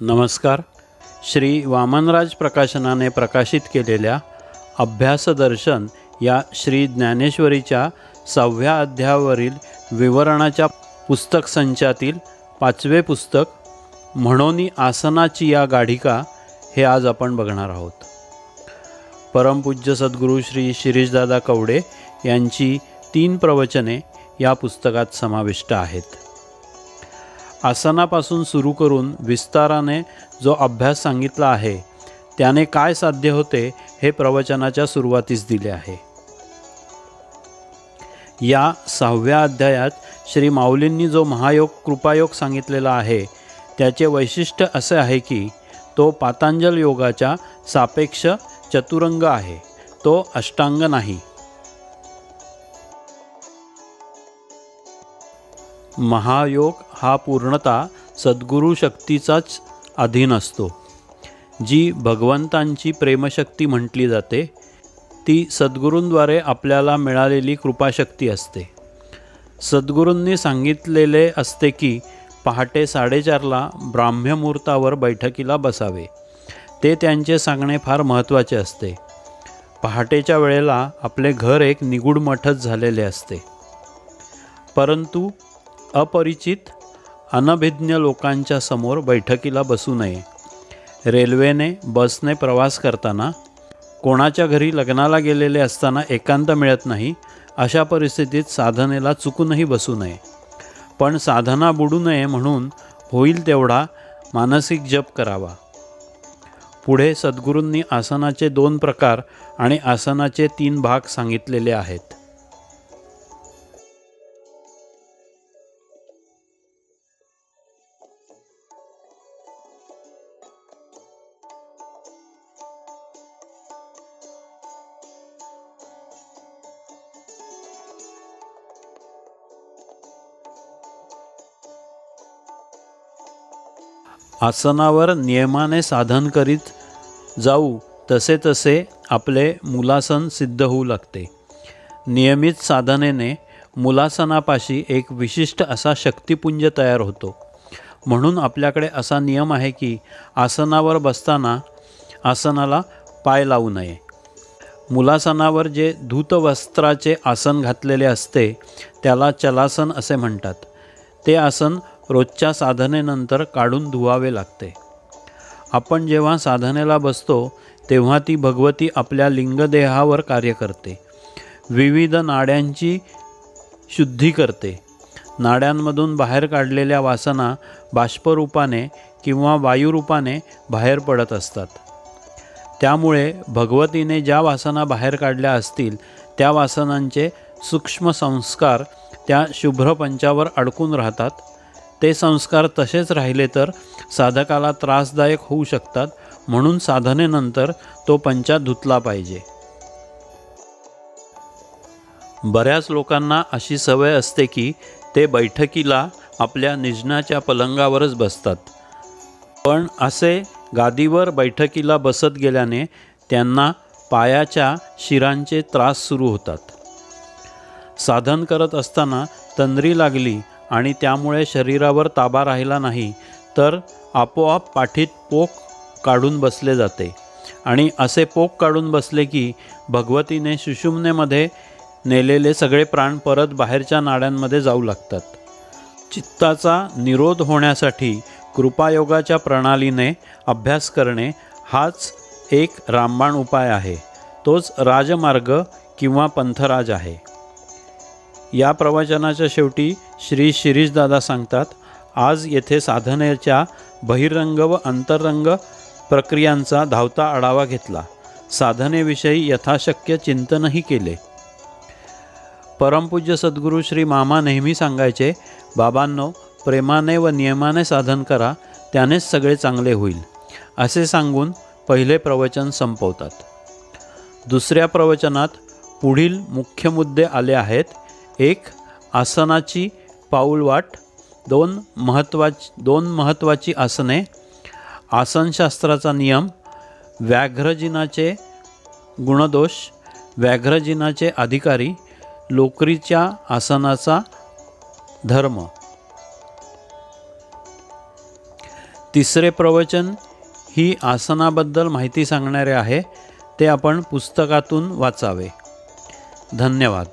नमस्कार. श्री वामनराज प्रकाशनाने प्रकाशित केलेल्या अभ्यासदर्शन या श्री ज्ञानेश्वरीच्या सहाव्या अध्यायावरील विवरणाच्या पुस्तक संचातील पाचवे पुस्तक म्हणोनी आसनाची या गाढिका हे आज आपण बघणार आहोत. परमपूज्य सद्गुरू श्री शिरीषदादा कवडे यांची तीन प्रवचने या पुस्तकात समाविष्ट आहेत. आसनापासून सुरू करून विस्ताराने जो अभ्यास सांगितला आहे त्याने काय साध्य होते हे प्रवचनाच्या सुरुवातीस दिले आहे. या सहाव्या अध्यायात श्री माऊलींनी जो महायोग कृपायोग सांगितलेला आहे त्याचे वैशिष्ट्य असे आहे की तो पातांजल योगाच्या सापेक्ष चतुरंग आहे तो अष्टांग नाही. महायोग हा पूर्णतः सद्गुरू शक्तीचाच अधीन असतो. जी भगवंतांची प्रेमशक्ती म्हटली जाते ती सद्गुरूंद्वारे आपल्याला मिळालेली कृपाशक्ती असते. सद्गुरूंनी सांगितलेले असते की पहाटे साडेचारला ब्राह्म्यमुहूर्तावर बैठकीला बसावे. ते त्यांचे सांगणे फार महत्त्वाचे असते. पहाटेच्या वेळेला आपले घर एक निगूढ मठच झालेले असते. परंतु अपरिचित अनभिज्ञ लोकांच्या समोर बैठकीला बसू नये. रेल्वेने बसने प्रवास करताना कोणाच्या घरी लग्नाला गेलेले असताना एकांत मिळत नाही अशा परिस्थितीत साधनेला चुकूनही बसू नये. पण साधना बुडू नये म्हणून होईल तेवढा मानसिक जप करावा. पुढे सद्गुरूंनी आसनाचे दोन प्रकार आणि आसनाचे तीन भाग सांगितलेले आहेत. आसनावर नियमाने साधन करीत जाऊ तसे तसे आपले मुलासन सिद्ध होऊ लागते. नियमित साधनेने मुलासनापाशी एक विशिष्ट असा शक्तिपुंज तयार होतो. म्हणून आपल्याकडे असा नियम आहे की आसनावर बसताना आसनाला पाय लावू नये. मुलासनावर जे धूतवस्त्राचे आसन घातलेले असते त्याला चलासन असे म्हणतात. ते आसन रोजच्या साधनेनंतर काढून धुवावे लागते. आपण जेव्हा साधनेला बसतो तेव्हा ती भगवती आपल्या लिंगदेहावर कार्य करते. विविध नाड्यांची शुद्धी करते. नाड्यांमधून बाहेर काढलेल्या वासना बाष्परूपाने किंवा वायुरूपाने बाहेर पडत असतात. त्यामुळे भगवतीने ज्या वासना बाहेर काढल्या असतील त्या वासनांचे सूक्ष्म संस्कार त्या शुभ्र पंचावर अडकून राहतात. ते संस्कार तसेच राहिले तर साधकाला त्रासदायक होऊ शकतात म्हणून साधनेनंतर तो पंचा धुतला पाहिजे. बऱ्याच लोकांना अशी सवय असते की ते बैठकीला आपल्या निजनाच्या पलंगावरच बसतात. पण असे गादीवर बैठकीला बसत गेल्याने त्यांना पायाच्या शिरांचे त्रास सुरू होतात. साधन करत असताना तंद्री लागली आणि त्यामुळे शरीरावर ताबा राहिला नाही तर आपोआप पाठीत पोक काढून बसले जाते. आणि असे पोक काढून बसले की भगवतीने सुषुम्नेमध्ये नेलेले सगळे प्राण परत बाहेरच्या नाड्यांमध्ये जाऊ लागतात. चित्ताचा निरोध होण्यासाठी कृपायोगाच्या प्रणालीने अभ्यास करणे हाच एक रामबाण उपाय आहे. तोच राजमार्ग किंवा पंथराज आहे. या प्रवचनाच्या शेवटी श्री शिरीषदादा सांगतात आज येथे साधनेच्या बहिरंग व अंतरंग प्रक्रियांचा धावता आढावा घेतला. साधनेविषयी यथाशक्य चिंतनही केले. परमपूज्य सद्गुरू श्री मामा नेहमी सांगायचे बाबांनो प्रेमाने व नियमाने साधन करा त्यानेच सगळे चांगले होईल. असे सांगून पहिले प्रवचन संपवतात. दुसऱ्या प्रवचनात पुढील मुख्य मुद्दे आले आहेत एक आसनाची पाऊलवाट दोन महत्त्वाची दोन महत्त्वाची आसने. आसनशास्त्राचा नियम व्याघ्रजिनाचे गुणदोष व्याघ्रजिनाचे अधिकारी लोकरीच्या आसनाचा धर्म. तिसरे प्रवचन ही आसनाबद्दल माहिती सांगणारे आहे ते आपण पुस्तकातून वाचावे. धन्यवाद.